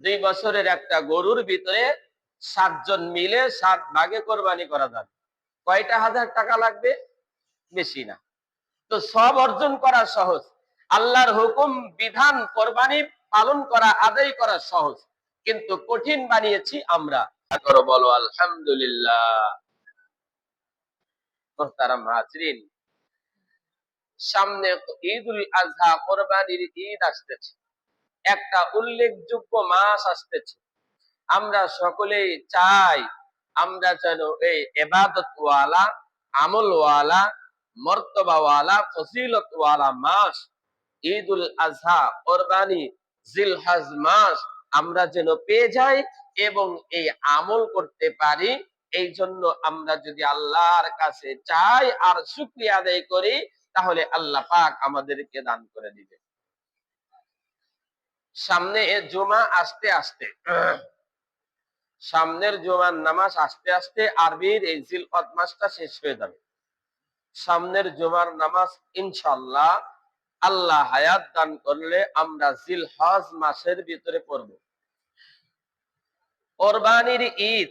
দুই বছরের একটা গরুর ভিতরে সাতজন মিলে সাত ভাগে কোরবানি করা যাবে। কয়টা হাজার টাকা লাগবে? বেশি না। তো সব অর্জন করা সহজ। আল্লাহর হুকুম, বিধান, কোরবানি পালন করা, আদায় করা সহজ। কিন্তু কঠিন বানিয়েছি আমরা। করো বলো, আলহামদুলিল্লাহ। সামনে ঈদুল আজহা কোরবানির ঈদ আসতেছে। একটা উল্লেখযোগ্য মাস আসতেছে। আমরা সকলেই চাই আমরা যেন এই এবাদতওয়ালা, আমলওয়ালা, মর্তবাওয়ালা, ফজিলতওয়ালা মাস, ঈদুল আজহা, কোরবানি, জিলহাজ মাস আমরা যেন পেয়ে যাই এবং এই আমল করতে পারি। এই জন্য আমরা যদি আল্লাহর কাছে চাই আর শুক্রিয়া আদায় করি, তাহলে আল্লাহ পাক আমাদেরকে দান করে দিবে সামনে এ জুমা আসতে আসতে। সামনের জুমার নামাজ আস্তে আস্তে আরবির এই জিলকত মাসটা শেষ হয়ে যাবে। সামনের জুমার নামাজ ইনশাল্লাহ আল্লাহ হায়াত দান করলে আমরা জিল হজ মাসের ভিতরে পড়ব। কোরবানির ঈদ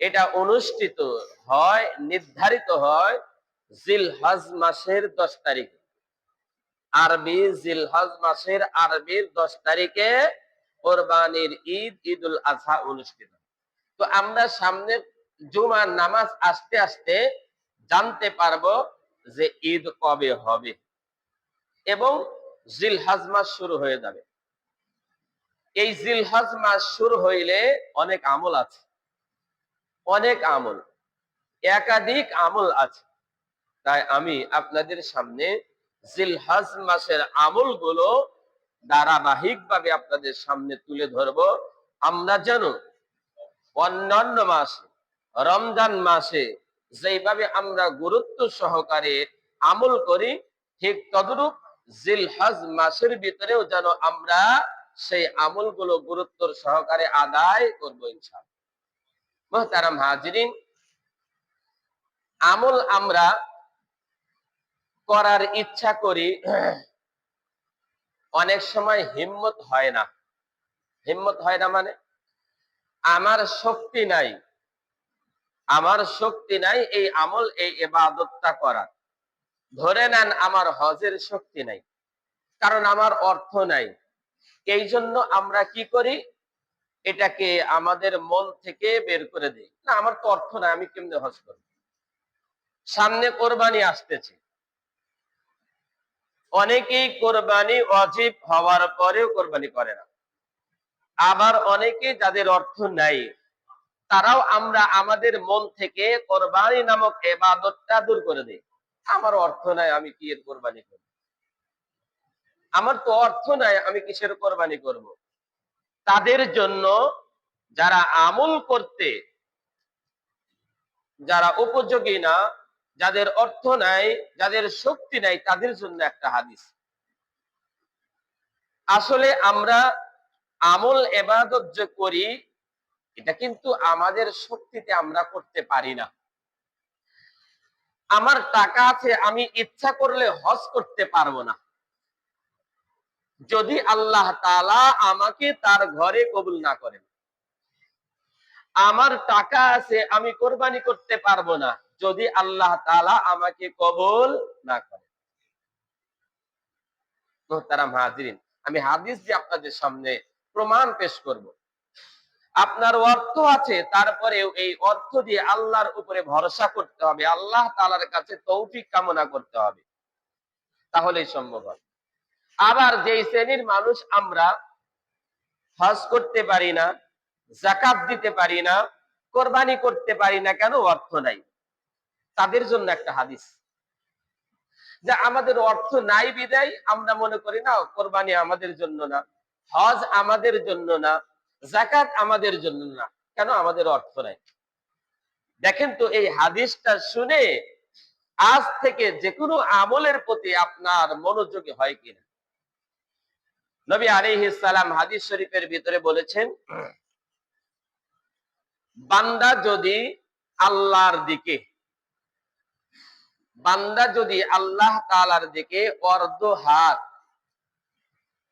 এটা অনুষ্ঠিত হয়, নির্ধারিত হয় জিল হজ মাসের দশ তারিখে। আরবি জিলহজ মাসের আরবির দশ তারিখে কোরবানির ঈদ, ঈদুল আজহা অনুষ্ঠিত। তো আমরা সামনে জুমার নামাজ আসতে আসতে জানতে পারব যে ঈদ কবে হবে এবং জিলহাজ মাস শুরু হয়ে যাবে। এই জিলহাজ মাস শুরু হইলে অনেক আমল আছে। অনেক আমল। একাধিক আমল আছে। তাই আমি আপনাদের সামনে জিলহাজ মাসের ধারাবাহিক ভাবে আপনাদের সামনে তুলে ধরব। আমরা যেন অন্যান্য মাসে, রমজান মাসে যেভাবে আমরা গুরুত্ব সহকারে আমল করি, ঠিক তদরূপ জিলহাজ মাসের ভিতরেও যেন আমরা সেই আমলগুলো গুরুত্ব সহকারে আদায় করব ইনশাল মোহতারাম হাজিরিন, আমল আমরা করার ইচ্ছা করি, অনেক সময় হিম্মত হয় না। হিম্মত হয় না মানে? আমার শক্তি নাই। আমার শক্তি নাই এই আমল, এই এবাদতটা করার। ধরে নেন আমার হজের শক্তি নাই, কারণ আমার অর্থ নাই। এই জন্য আমরা কি করি? এটাকে আমাদের মন থেকে বের করে দিই। না, আমার তো অর্থ নাই, আমি কেমনে হজ করব? সামনে কোরবানি আসতেছে। অনেকেই কোরবানি অজীব হওয়ার পরেও কোরবানি করে না। আবার অনেকে যাদের অর্থ নাই, তারাও আমরা আমাদের মন থেকে কোরবানি নামক এবাদতটা দূর করে দিই। আমার অর্থ নাই, আমি কি এর কোরবানি করব? আমার তো অর্থ নাই, আমি কিসের কোরবানি করব? তাদের জন্য যারা আমল করতে, যারা উপযোগী না যাদের অর্থ নাই, যাদের শক্তি নাই, তাদের জন্য একটা হাদিস। আসলে আমরা আমল এবাদত যে করি, এটা কিন্তু আমাদের শক্তিতে আমরা করতে পারি না। আমার টাকা আছে, আমি ইচ্ছা করলে হজ করতে পারব না। যদি আল্লাহ তালা আমাকে তার ঘরে কবুল না করেন। আমার টাকা আছে, আমি কোরবানি করতে পারব না। যদি আল্লাহ তালা আমাকে কবুল না করে। আমি হাদিস দিয়ে আপনাদের সামনে প্রমাণ পেশ করব। আপনার অর্থ আছে, তারপরেও এই অর্থ দিয়ে আল্লাহর উপরে ভরসা করতে হবে, আল্লাহ তালার কাছে তৌফিক কামনা করতে হবে। তাহলেই সম্ভব হবে আবার যেই শ্রেণির মানুষ আমরা হজ করতে পারি না জাকাত দিতে পারি না, কোরবানি করতে পারি না, কেন অর্থ নাই? তাদের জন্য একটা হাদিস। যে আমাদের অর্থ নাই বিদায়, আমরা মনে করি, না, কোরবানি আমাদের জন্য না, হজ আমাদের জন্য না জাকাত আমাদের জন্য না, কেন আমাদের অর্থ নাই? দেখেন তো এই হাদিসটা শুনে আজ থেকে যে কোনো আমলের প্রতি আপনার মনোযোগী হয় কিনা? নবী আলাইহিস সালাম হাদিস শরীফের ভিতরে বলেছেন, বান্দা যদি আল্লাহর দিকে বান্দা যদি আল্লাহ তালার দিকে অর্ধ হাত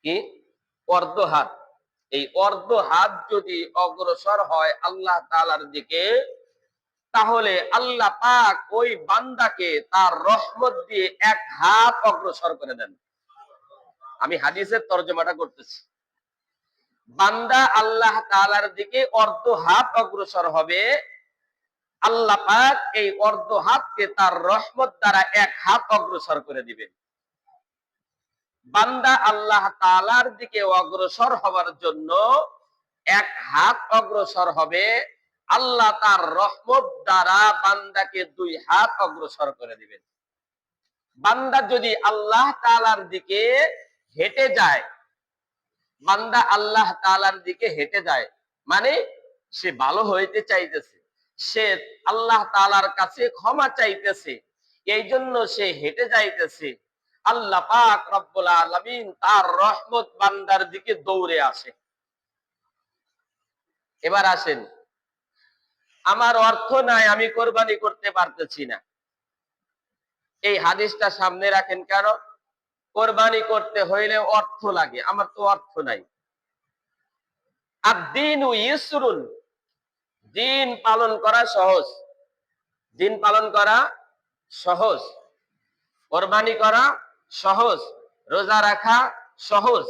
কি? অর্ধ হাত এই অর্ধ হাত যদি অগ্রসর হয় আল্লাহ তালার দিকে, তাহলে আল্লাহ পাক ওই বান্দাকে তার রহমত দিয়ে এক হাত অগ্রসর করে দেন। আমি হাদিসের তর্জমাটা করতেছি। বান্দা আল্লাহ তালার দিকে অর্ধ হাত অগ্রসর হবে আল্লাহ পাক এই অর্ধ হাতকে তার রহমত দ্বারা এক হাত অগ্রসর করে দিবেন। বান্দা আল্লাহ তালার দিকে অগ্রসর হওয়ার জন্য এক হাত অগ্রসর হবে, আল্লাহ তার রহমত দ্বারা বান্দাকে দুই হাত অগ্রসর করে দিবেন। বান্দা যদি আল্লাহ তালার দিকে হেঁটে যায়, বান্দা আল্লাহ তালার দিকে হেঁটে যায় মানে সে ভালো হইতে চাইতেছে। সে আল্লাহ তালার কাছে ক্ষমা চাইতেছে এই জন্য সে হেঁটে যাইতেছে। আল্লাহ পাক রব্বুল আলামিন তার রহমত বান্দার দিকে দৌড়ে আসে। এবার আসেন, আমার অর্থ নাই, আমি কোরবানি করতে পারতেছি না। এই হাদিসটা সামনে রাখেন কেন? কোরবানি করতে হইলে অর্থ লাগে, আমার তো অর্থ নাই। আর দিন ইসরুন দিন পালন করা সহজ। দিন পালন করা সহজ। কোরবানি করা সহজ। রোজা রাখা সহজ।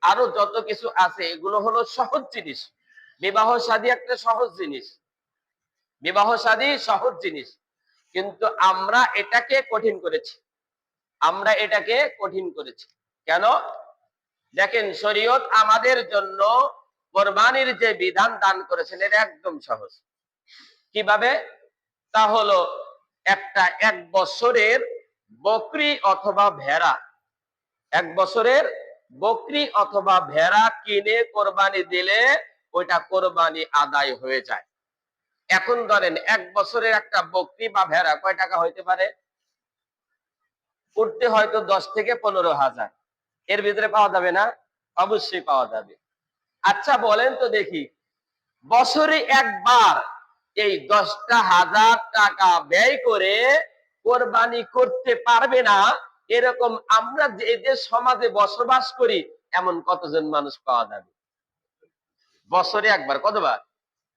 আরও যত কিছু আছে, এগুলো হলো সহজ জিনিস। বিবাহ শাদী একটা সহজ জিনিস। বিবাহ শাদী সহজ জিনিস। কিন্তু আমরা এটাকে কঠিন করেছি। আমরা এটাকে কঠিন করেছি। কেন? দেখেন, শরীয়ত আমাদের জন্য কোরবানির যে বিধান দান করেছেন, এটা একদম সহজ। কীভাবে? তা হলো, একটা এক বছরের বকরি অথবা ভেড়া, এক বছরের বকরি অথবা ভেড়া কিনে কোরবানি দিলে ওইটা কোরবানি আদায় হয়ে যায়। এখন ধরেন, এক বছরের একটা বকরি বা ভেড়া কয় টাকা হইতে পারে? উঠতে হয়তো দশ থেকে পনেরো হাজার। এর ভিতরে পাওয়া যাবে না? অবশ্যই পাওয়া যাবে। আচ্ছা বলেন তো দেখি। বছরে একবার এই দশটা হাজার টাকা ব্যয় করে কোরবানি করতে পারবে না, এরকম আমরা যে যে সমাজে বসবাস করি, এমন কতজন মানুষ পাওয়া যাবে? বছরে একবার, কতবার?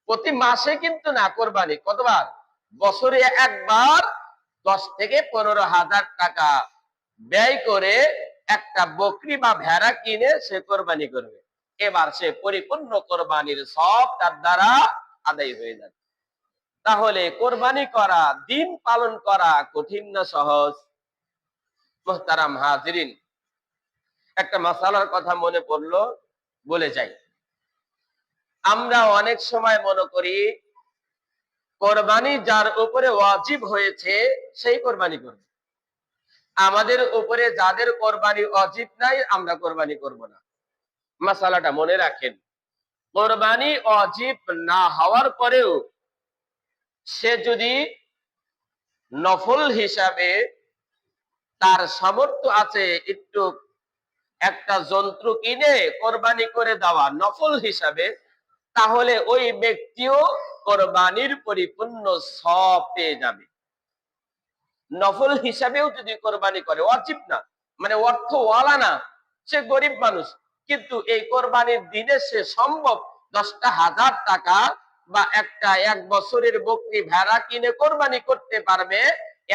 প্রতি মাসে কিন্তু না কোরবানি, কতবার? বছরে একবার দশ থেকে পনেরো হাজার টাকা ব্যয় করে একটা বকরি বা ভেড়া কিনে সে কোরবানি করবে। এবার সে পরিপূর্ণ কোরবানির সব তার দ্বারা আদায় হয়ে যাবে। তাহলে কোরবানি করা, দিন পালন করা কঠিন না সহজ? মোহতারাম হাজিরিন, একটা মশালার কথা মনে পড়ল, বলে যাই। আমরা অনেক সময় মনে করি, কোরবানি যার উপরে ওয়াজিব হয়েছে, সেই কোরবানি করবে। আমাদের উপরে যাদের কোরবানি অজিব নাই, আমরা কোরবানি করব না। মশালাটা মনে রাখেন। কোরবানি অজিব না হওয়ার পরেও সে যদি নফল হিসাবে তার সামর্থ্য আছে একটু একটা যন্ত্র কিনে কোরবানি করে দেওয়া নফল হিসাবে, তাহলে ওই ব্যক্তিও কোরবানির পরিপূর্ণ সব পেয়ে যাবে। নফল হিসাবেও যদি কোরবানি করে, অজীব না মানে অর্থওয়ালা না, সে গরিব মানুষ কিন্তু এই কোরবানির দিনে সে সম্ভব দশটা হাজার টাকা বা একটা এক বছরের বকরি ভেড়া কিনে কোরবানি করতে পারবে,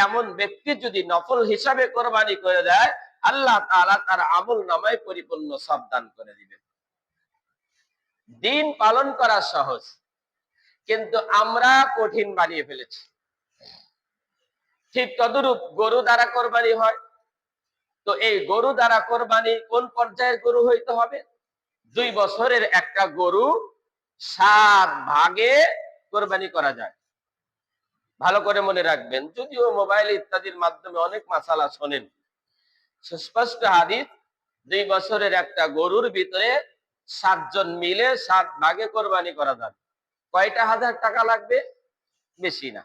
এমন ব্যক্তি যদি নফল হিসাবে কোরবানি করে দেয়, আল্লাহ তাআলা তার আমল নামায় পরিপূর্ণ সাবধান করে দিবেন দিন পালন করা সহজ, কিন্তু আমরা কঠিন বানিয়ে ফেলেছি। ঠিক তদরূপ গরু দ্বারা কোরবানি হয় তো এই গরু দ্বারা কোরবানি কোন পর্যায়ের গরু হইতে হবে? দুই বছরের একটা গরু সাত ভাগে কোরবানি করা যায়। ভালো করে মনে রাখবেন, যদিও মোবাইল ইত্যাদির মাধ্যমে অনেক মাসালা শোনেন। সুস্পষ্ট হাদিস, দুই বছরের একটা গরুর ভিতরে সাতজন মিলে সাত ভাগে কোরবানি করা যাবে কয়টা হাজার টাকা লাগবে? বেশি না।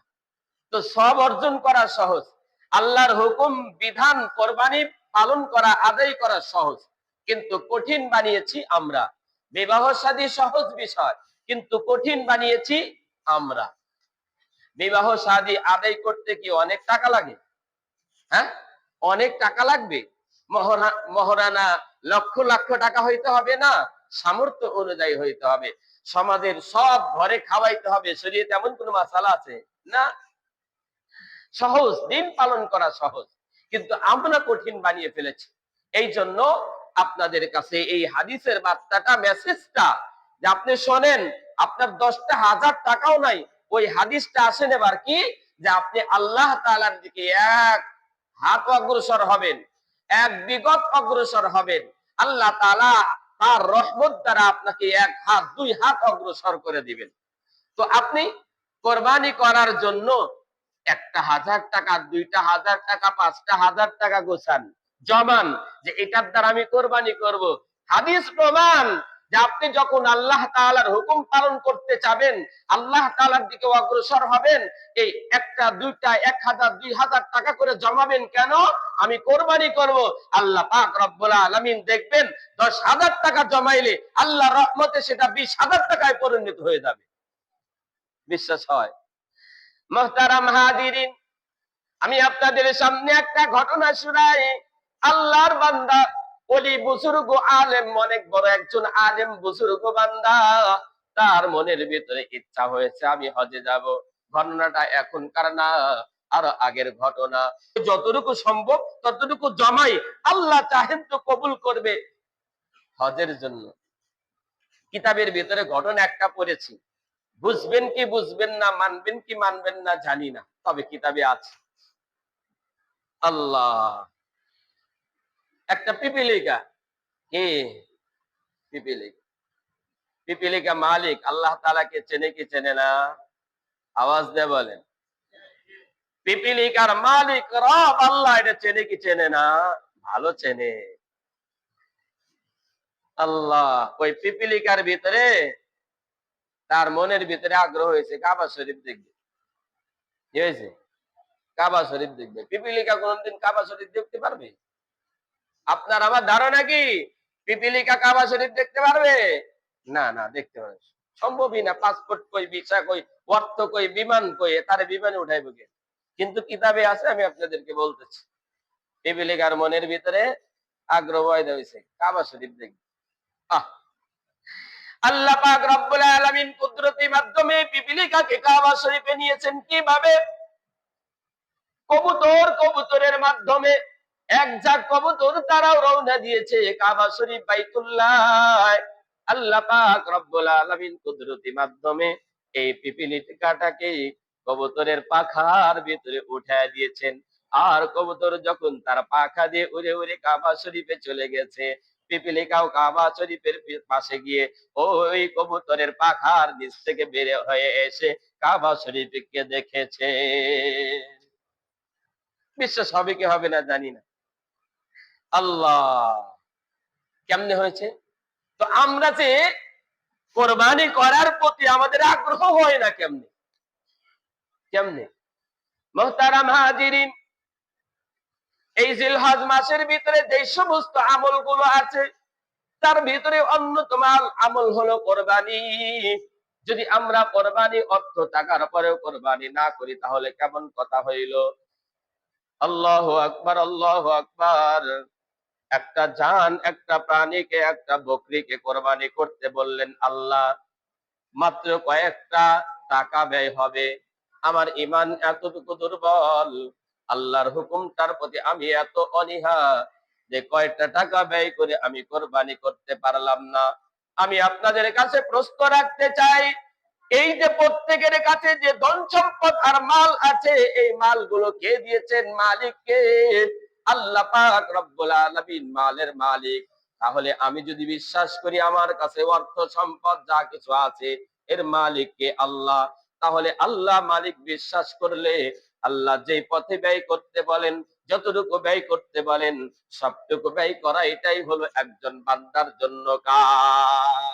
তো সব অর্জন করা সহজ। আল্লাহর হুকুম, বিধান, কোরবানি পালন করা, আদায় করা সহজ। কিন্তু কঠিন বানিয়েছি আমরা। বিবাহ সাদী সহজ বিষয়, কিন্তু কঠিন বানিয়েছি আমরা। বিবাহ সাদী আদায় করতে কি অনেক টাকা লাগে? হ্যাঁ? অনেক টাকা লাগবে। মহরা- মহারানা লক্ষ লক্ষ টাকা হইতে হবে না, সামর্থ্য অনুযায়ী হইতে হবে। সমাজের সব ঘরে খাওয়াইতে হবে, শরীরে তেমন কোন মাসালা আছে? না। সহজ, দিন পালন করা সহজ। কিন্তু আমরা কঠিন বানিয়ে ফেলেছি। এই জন্য আপনাদের কাছে এই হাদিসের বার্তাটা, মেসেজটা, যে আপনি শোনেন, আপনার দশটা হাজার টাকাও নাই, ওই হাদিসটা আসেন এবার কি? যে আপনি আল্লাহ তালার দিকে এক হাত অগ্রসর হবেন, এক বিগত অগ্রসর হবেন। আল্লাহ তালা তার রহমত দ্বারা আপনাকে এক হাত, দুই হাত অগ্রসর করে দিবেন। তো আপনি কোরবানি করার জন্য একটা হাজার টাকা, দুইটা হাজার টাকা, পাঁচটা হাজার টাকা গোছান। জমান যে এটার দ্বারা আমি কোরবানি করব। হাদিস প্রমাণ যে আপনি যখন আল্লাহ তাআলার হুকুম পালন করতে চাবেন আল্লাহ তাআলার দিকে অগ্রসর হবেন, এই একটা, দুইটা, এক হাজার, দুই হাজার টাকা করে জমাবেন কেন? আমি কোরবানি করব। আল্লাহ পাক রব্বুল আলামিন দেখবেন, দশ হাজার টাকা জমাইলে আল্লাহ রহমতে সেটা বিশ হাজার টাকায় পরিণত হয়ে যাবে। বিশ্বাস হয়? মোহতারাম হাজিরিন, আমি আপনাদের সামনে একটা ঘটনা শুনাই। আল্লাহর বান্দা ওলি বুজুর্গ আলেম, অনেক বড় একজন আলেম বুজুর্গ বান্দা। তার মনের ভিতরে ইচ্ছা হয়েছে, আমি হজে যাব। ঘটনাটা এখনকার না, আর আগের ঘটনা। যতটুকু সম্ভব, ততটুকু জমাই আল্লাহ চাহেন তো কবুল করবে। হজের জন্য। কিতাবের ভিতরে ঘটনা একটা পড়েছি। বুঝবেন কি বুঝবেন না, মানবেন কি মানবেন না জানি না, তবে কিতাবে আছে। আল্লাহ। একটা পিপিলিকা। কে? পিপিলিকা। পিপিলিকা মালিক, আল্লাহ তালাকে চেনে কি চেনে না? আওয়াজ দিয়ে বলেন। পিপিলিকার মালিক রব, আল্লাহ এটা চেনে কি চেনে না? ভালো চেনে। আল্লাহ, ওই পিপিলিকার ভিতরে তার মনের ভিতরে আগ্রহ হয়েছে, কাবা শরীফ দেখবে। হয়েছে? কাবা শরীফ দেখবে। পিপিলিকা কোনদিন কাবা শরীফ দেখতে পারবে? আপনার আমার ধারণা কি? পিপিলিকা কাবা শরীফ দেখতে পারবে? না না, দেখতে পারবে সম্ভবই না, পাসপোর্ট কই, ভিসা কই, অর্থ কই, বিমান কই তার বিমানে উঠাইব কে? কিন্তু কিতাবে আছে, আমি আপনাদেরকে বলতেছি। পিপিলিকার মনের ভিতরে আগ্রহ হয়ে হয়েছে, কাবা শরীফ দেখবে। আহ আল্লাহ পাক রব্বুল আলামিন মাধ্যমে পিপিলিকাকে কাবা শরীফে নিয়েছেন কীভাবে? কবুতর কবুতরের মাধ্যমে। এক কবুতর তারাও রওনা দিয়েছে কাবা শরীফ বাইতুল্লাহ। আল্লাহ পাক রব্বুল আলামিন মাধ্যমে এই পিপিলিকাটাকে কবুতরের পাখার ভিতরে উঠায় দিয়েছেন। আর কবুতর যখন তার পাখা দিয়ে উড়ে উড়ে কাবা শরীফে চলে গেছে কাবা শরীফের পাশে গিয়ে ওই কবুতরের পাখার নিচ থেকে হয়ে এসে কাবা শরীফকে দেখেছে। বিশ্বাস হবে কি হবে না জানি না। আল্লাহ, কেমনে হয়েছে? তো আমরা যে কোরবানি করার প্রতি আমাদের আগ্রহ হয় না কেমনে? কেমনে? মোহতারাম হাজিরিন এই জিলহজ মাসের ভিতরে যে সমস্ত আমলগুলো আছে, তার ভিতরে অন্যতম আমল হলো কোরবানি। যদি আমরা কোরবানি অর্থ টাকার পরেও কোরবানি না করি, তাহলে কেমন কথা হইল? আল্লাহ আকবার আল্লাহ আকবার। একটা জান, একটা প্রাণীকে, একটা বকরিকে কোরবানি করতে বললেন আল্লাহ, মাত্র কয়েকটা টাকা ব্যয় হবে। আমার ইমান এতটুকু দুর্বল। আল্লাহর হুকুমটার প্রতি আমি এত অনীহা যে কয়টা টাকা ব্যয় করে আমি কোরবানি করতে পারলাম না। আমি আপনাদের কাছে প্রশ্ন রাখতে চাই, এই যে প্রত্যেকের কাছে যে ধন সম্পদ আর মাল আছে, এই মালগুলো কে দিয়েছেন মালিককে? আল্লাহ পাক রব্বুল আলামিন মালের মালিক। তাহলে আমি যদি বিশ্বাস করি আমার কাছে অর্থ সম্পদ যা কিছু আছে, এর মালিককে আল্লাহ? তাহলে আল্লাহ মালিক বিশ্বাস করলে আল্লাহ যে পথে ব্যয় করতে বলেন, যতটুকু ব্যয় করতে বলেন, সবটুকু ব্যয় করা এটাই হলো একজন বান্দার জন্য কাজ।